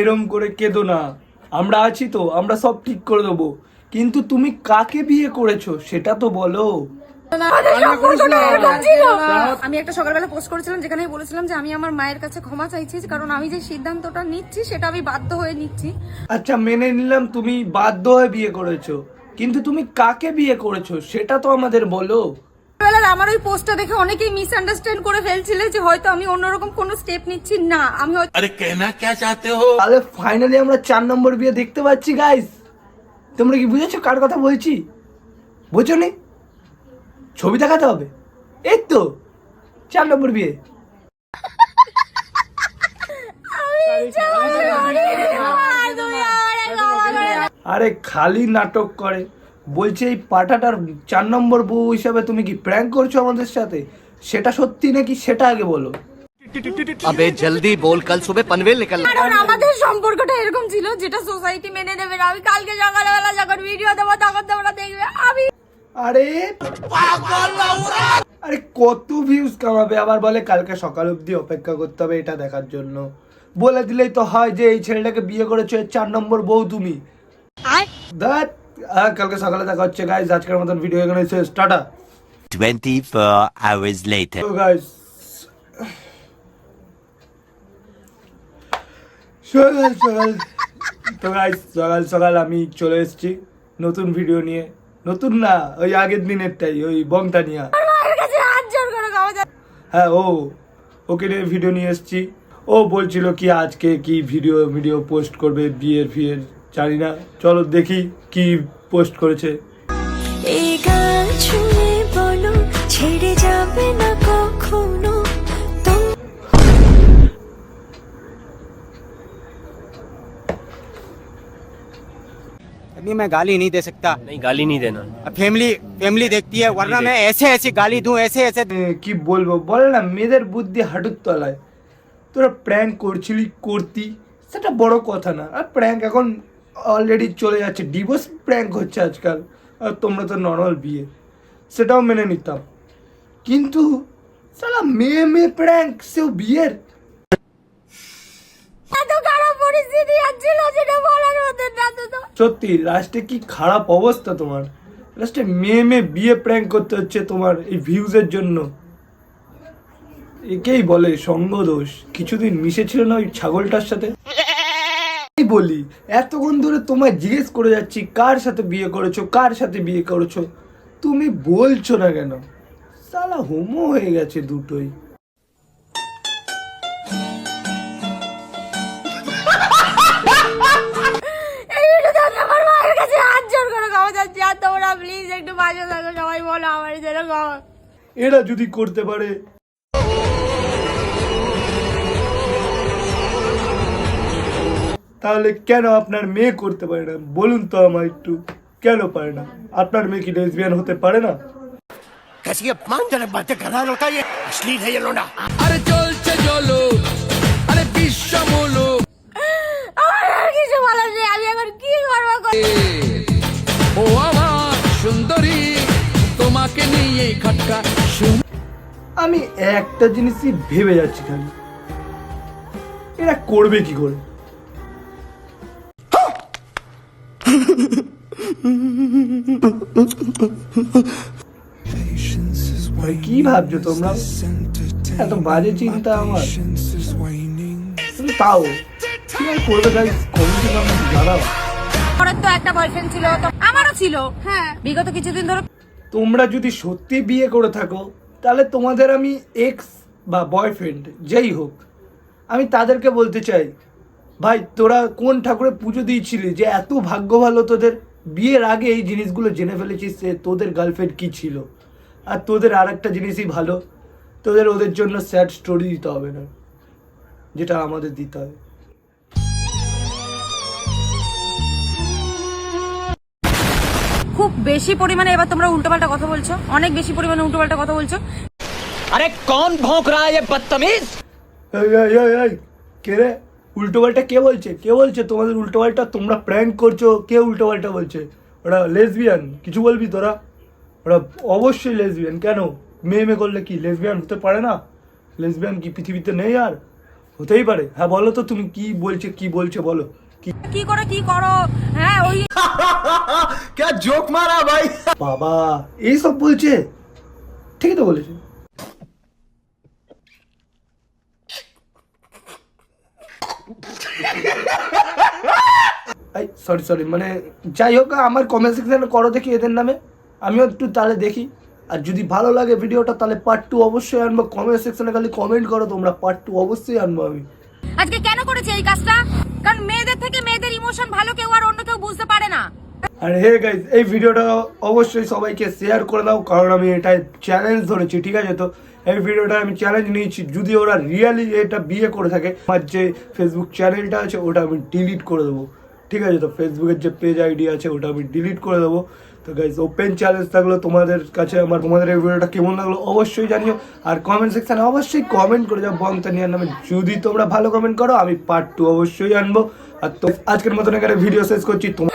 এরম করে কেঁদো না। আমরা আছি তো আমরা সব ঠিক করে দেবো। কিন্তু তুমি কাকে বিয়ে করেছ সেটা তো বলো। আমি একটা সকালবেলা পোস্ট করেছিলাম যেখানে বলেছিলাম যে আমি আমার মায়ের কাছে ক্ষমা চাইছি কারণ আমি যে সিদ্ধান্তটা নিচ্ছি সেটা আমি বাধ্য হয়ে নিচ্ছি। আচ্ছা মেনে নিলাম তুমি বাধ্য হয়ে বিয়ে করেছ। কিন্তু তুমি কাকে বিয়ে করেছ সেটা তো আমাদের বলো। বেলার আমার ওই পোস্টটা দেখে অনেকেই মিসআন্ডারস্ট্যান্ড করে ফেলছিলে যে হয়তো আমি অন্যরকম কোনো স্টেপ নিচ্ছি না। আমি আরে কেনা কে চাইতে হো? তাহলে ফাইনালি আমরা চার নম্বর বিয়ে দেখতে পাচ্ছি গাইস তোমরা কি বুঝেছ কার কথা বলছি? বুঝছ নি। ছবি দেখাতে হবে। এই তো চার নম্বর বিয়ে। আরে খালি নাটক করে। বলছে এই পাঠাটার চার নম্বর বউ হিসাবে তুমি কি প্র্যাঙ্ক করছ আমাদের সাথে? সেটা সত্যি নাকি সেটা আগে বলো। আবে জলদি বল কাল সুবে পানভেল নিকল। আমাদের সম্পর্কটা এরকম ছিল যেটা সোসাইটি মেনে নেবে আমি কালকে সকালবেলা যখন ভিডিও দেবো তখন তোমরা দেখবে আমি আরে আরে কত ভিউজ কামাবে। আবার বলে কালকে সকাল অবধি অপেক্ষা করতে হবে এটা দেখার জন্য। বলে দিলেই তো হয় যে এই ছেলেটাকে বিয়ে করেছ চার নম্বর বউ তুমি। দ্যাট আহ, কালকে সকালে দেখা হচ্ছে গাইজ আজকের মতন ভিডিও এখানে শেষ। টাটা। 24 hours later. তো গাইজ সকাল সকাল। তো গাইজ সকাল সকাল আমি চলে এসেছি নতুন ভিডিও নিয়ে। নতুন না ওই আগের দিনেরটাই ওই বংটা নিয়ে। মায়ের কাছে হাত জোর করে ক্ষমা চাই। হ্যাঁ ও ওকে নিয়ে ভিডিও নিয়ে এসেছি। ও বলছিল কি আজকে কি ভিডিও ভিডিও পোস্ট করবে বিয়ের ফিয়ের। জানি না চলো দেখি কি পোস্ট করেছে এই গান শুনে বলো ছেড়ে যাবে না কখনো তুমি अभी मैं गाली नहीं दे सकता नहीं गाली नहीं देना अब फैमिली फैमिली देखती है वरना मैं ऐसे ऐसे गाली दूं ऐसे ऐसे এ, কি বলবো বল না মেয়েদের বুদ্ধি হাঁটুর তলায় তোরা প্র্যাঙ্ক করছিলি করতি সেটা বড় কথা না আর প্র্যাঙ্ক এখন অলরেডি চলে যাচ্ছে ডিভোর্স প্র্যাঙ্ক হচ্ছে আজকাল আর তোমরা তো নর্মাল বিয়ে। সেটাও মেনে নিতাম। কিন্তু সালা মেয়ে মেয়ে প্র্যাঙ্ক সেও বিয়ের। সত্যি লাস্টে কি খারাপ অবস্থা তোমার? লাস্টে মেয়ে মেয়ে বিয়ে প্র্যাঙ্ক করতে হচ্ছে তোমার এই ভিউজের জন্য। একেই বলে সঙ্গ দোষ। কিছুদিন মিশেছিল না ওই ছাগলটার সাথে? এই বলি এতক্ষণ ধরে তোমায় জিজ্ঞেস করে যাচ্ছি কার সাথে বিয়ে করেছ কার সাথে বিয়ে করেছ? তুমি বলছো না কেন? সালা হোমো হয়ে গেছে দুটোই। এই ভিডিওতে আমি আমার তাহলে কেন আপনার মেয়ে করতে পারে না বলুন তো আমার একটু কেন পারে না আপনার মেয়ে কি লেসবিয়ান হতে পারে না कैसी अपमानजनक बातें कर रहा है लड़का ये अश्लील है ये लोना अरे চলছে চলো আরে বিশ্ব বলো আমার আর কিছু বলার নেই আমি এখন কি করবো ও আমার সুন্দরী তোমাকে নিয়ে খটকা শুন আমি একটা জিনিসই ভেবে যাচ্ছি খালি এরা করবে কি করে কি ভাবছ তোমরা? এত বাজে চিন্তা আমার। কিন্তু তাও। কি আর করবে গাইস জানাও। তো একটা বয়ফ্রেন্ড ছিল তো আমারও ছিল। হ্যাঁ। বিগত কিছুদিন ধরে তোমরা যদি সত্যি বিয়ে করে থাকো তাহলে তোমাদের আমি এক্স বা বয়ফ্রেন্ড যেই হোক আমি তাদেরকে বলতে চাই ভাই তোরা কোন ঠাকুরে পুজো দিয়েছিলি যে এত ভাগ্য ভালো তোদের? বিয়ের আগে এই জিনিসগুলো জেনে ফেলেছিস যে তোদের গার্লফ্রেন্ড কী ছিল? আর তোদের আর একটা জিনিসই ভালো তোদের ওদের জন্য স্যাড স্টোরি দিতে হবে না যেটা আমাদের দিতে হবে। খুব বেশি পরিমাণে এবার তোমরা উল্টোপাল্টা কথা বলছো অনেক বেশি পরিমাণে উল্টোপাল্টা কথা বলছো। আরে কোন ভোঁক রা বদতমিজ? কে রে? উল্টোপাল্টা কে বলছে? কে বলছে? তোমাদের উল্টোপাল্টা তোমরা প্র্যাঙ্ক করছ কে উল্টোপাল্টা বলছে? ওরা লেসবিয়ান কিছু বলবি তোরা? ওরা অবশ্যই লেসবিয়ান কেন? মেয়ে মেয়ে করলে কি? লেসবিয়ান হতে পারে না? লেসবিয়ান কি পৃথিবীতে নেই আর? হতেই পারে। হ্যাঁ বলো তো তুমি কি বলছে কি বলছে বলো। কি কি করে কি করো? হ্যাঁ ওই আর জোক মারা ভাই? বাবা এইসব বলছে? ঠিকই তো বলেছে। সরি সরি মানে যাই হোক আমার কমেন্ট সেকশানে করো দেখি এদের নামে। আমিও একটু তাহলে দেখি। আর যদি ভালো লাগে ভিডিওটা তাহলে পার্ট টু অবশ্যই আনব। কমেন্ট সেকশনে খালি কমেন্ট করো তোমরা পার্ট টু অবশ্যই আনব আমি। আজকে কেন করেছে এই কাজটা? কারণ মেয়েদের থেকে মেয়েদের ইমোশন ভালো কেউ আর অন্য কেউ বুঝতে পারে না। আর হে গাইজ এই ভিডিওটা অবশ্যই সবাইকে শেয়ার করে দাও কারণ আমি এটা চ্যালেঞ্জ ধরেছি ঠিক আছে তো? এই ভিডিওটা আমি চ্যালেঞ্জ নিয়েছি। যদি ওরা রিয়ালি এটা বিয়ে করে থাকে, আমার যে ফেসবুক চ্যানেলটা আছে, ওটা আমি ডিলিট করে দেবো। ঠিক আছে, তো ফেসবুকের যে পেজ আইডি আছে, ওটা আমি ডিলিট করে দেবো। তো গাইজ ওপেন চ্যালেঞ্জ থাকল তোমাদের কাছে আমার, তোমাদের এই ভিডিওটা কেমন লাগল অবশ্যই জানিও। আর কমেন্ট সেকশনে অবশ্যই কমেন্ট করে যাও বংতানিয়ার নামে। যদি তোমরা ভালো কমেন্ট করো, আমি পার্ট টু অবশ্যই আনব। আর তো আজকের মতন এখানে ভিডিও শেষ করছি। তোমার